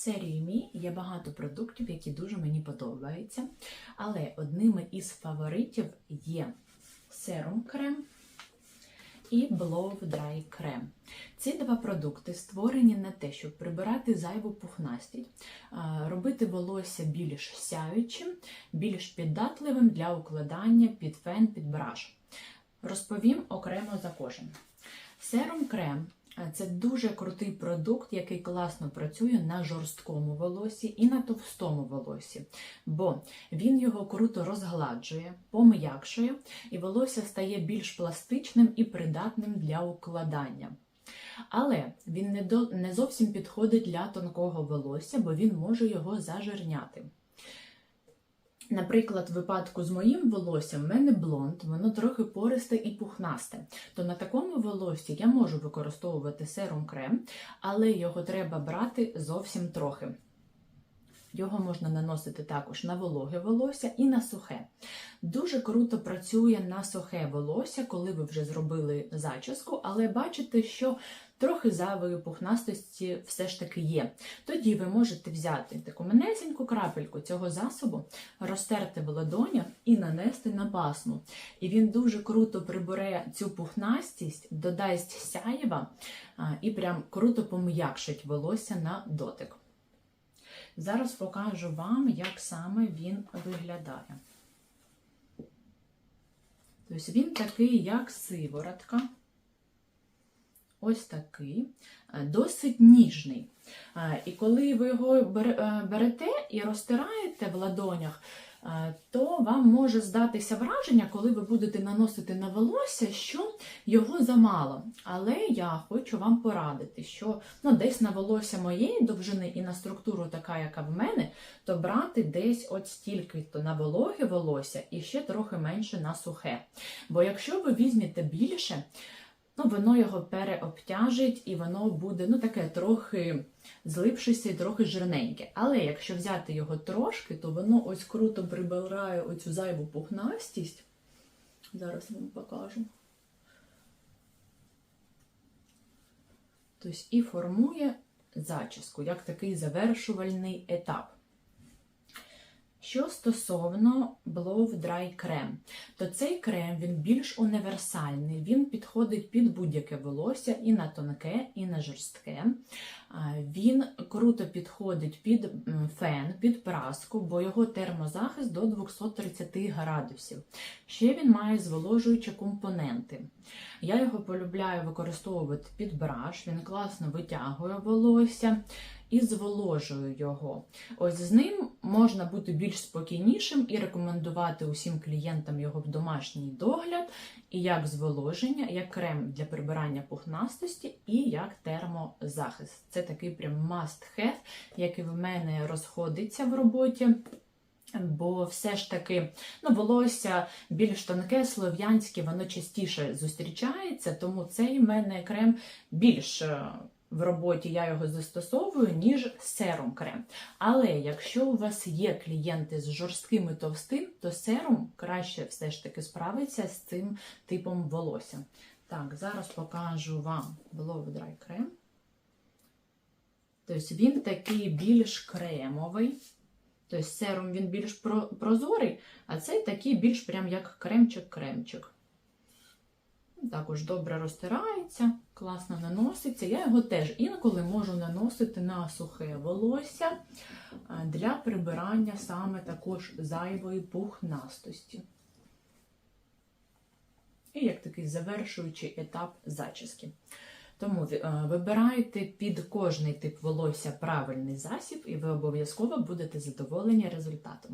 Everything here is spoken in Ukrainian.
серії Мі є багато продуктів, які дуже мені подобаються. Але одними із фаворитів є серум крем і Blow Dry крем. Ці два продукти створені на те, щоб прибирати зайву пухнастість, робити волосся більш сяючим, більш піддатливим для укладання під фен, під браш. Розповім окремо за кожен. Серум крем це дуже крутий продукт, який класно працює на жорсткому волосі і на товстому волосі, бо він його круто розгладжує, пом'якшує, і волосся стає більш пластичним і придатним для укладання. Але він не зовсім підходить для тонкого волосся, бо він може його зажирняти. Наприклад, в випадку з моїм волоссям, в мене блонд, воно трохи пористе і пухнасте. То на такому волоссі я можу використовувати серум крем, але його треба брати зовсім трохи. Його можна наносити також на вологе волосся і на сухе. Дуже круто працює на сухе волосся, коли ви вже зробили зачіску, але бачите, що трохи зайвої пухнастості все ж таки є. Тоді ви можете взяти таку манесеньку крапельку цього засобу, розтерти в ладонях і нанести на пасму. І він дуже круто прибере цю пухнастість, додасть сяєва і прям круто пом'якшить волосся на дотик. Зараз покажу вам, як саме він виглядає. Тобто він такий, як сиворотка. Ось такий, е, досить ніжний. Е, І коли ви його е, берете і розтираєте в ладонях, то вам може здатися враження, коли ви будете наносити на волосся, що його замало. Але я хочу вам порадити, що ну, десь на волосся моєї довжини і на структуру така, яка в мене, то брати десь от стільки-то на вологе волосся і ще трохи менше на сухе. Бо якщо ви візьмете більше, ну, воно його переобтяжить і воно буде ну, таке трохи злипшися і трохи жирненьке. Але якщо взяти його трошки, то воно ось круто прибирає оцю зайву пухнастість. Зараз вам покажу. Тобто і формує зачіску, як такий завершувальний етап. Що стосовно Blow Dry крем, то цей крем він більш універсальний, він підходить під будь-яке волосся і на тонке, і на жорстке. Він круто підходить під фен, під праску, бо його термозахист до 230 градусів. Ще він має зволожуючі компоненти. Я його полюбляю використовувати під браш, він класно витягує волосся і зволожує його. Ось з ним можна бути більш спокійнішим і рекомендувати усім клієнтам його в домашній догляд, і як зволоження, як крем для прибирання пухнастості, і як термозахист. Це такий прям must have, який в мене розходиться в роботі. Бо все ж таки ну, волосся більш тонке, слов'янське, воно частіше зустрічається, тому цей в мене крем більш е, в роботі я його застосовую, ніж серум крем. Але якщо у вас є клієнти з жорстким і товстим, то серум краще все ж таки справиться з цим типом волосся. Так, зараз покажу вам Blow Dry крем. Тобто він такий більш кремовий. Тобто серум він більш прозорий, а цей такий більш прям як кремчик-кремчик. Також добре розтирається, класно наноситься. Я його теж інколи можу наносити на сухе волосся для прибирання саме також зайвої пухнастості. І як такий завершуючий етап зачіски. Тому е, вибирайте під кожний тип волосся правильний засіб, і ви обов'язково будете задоволені результатом.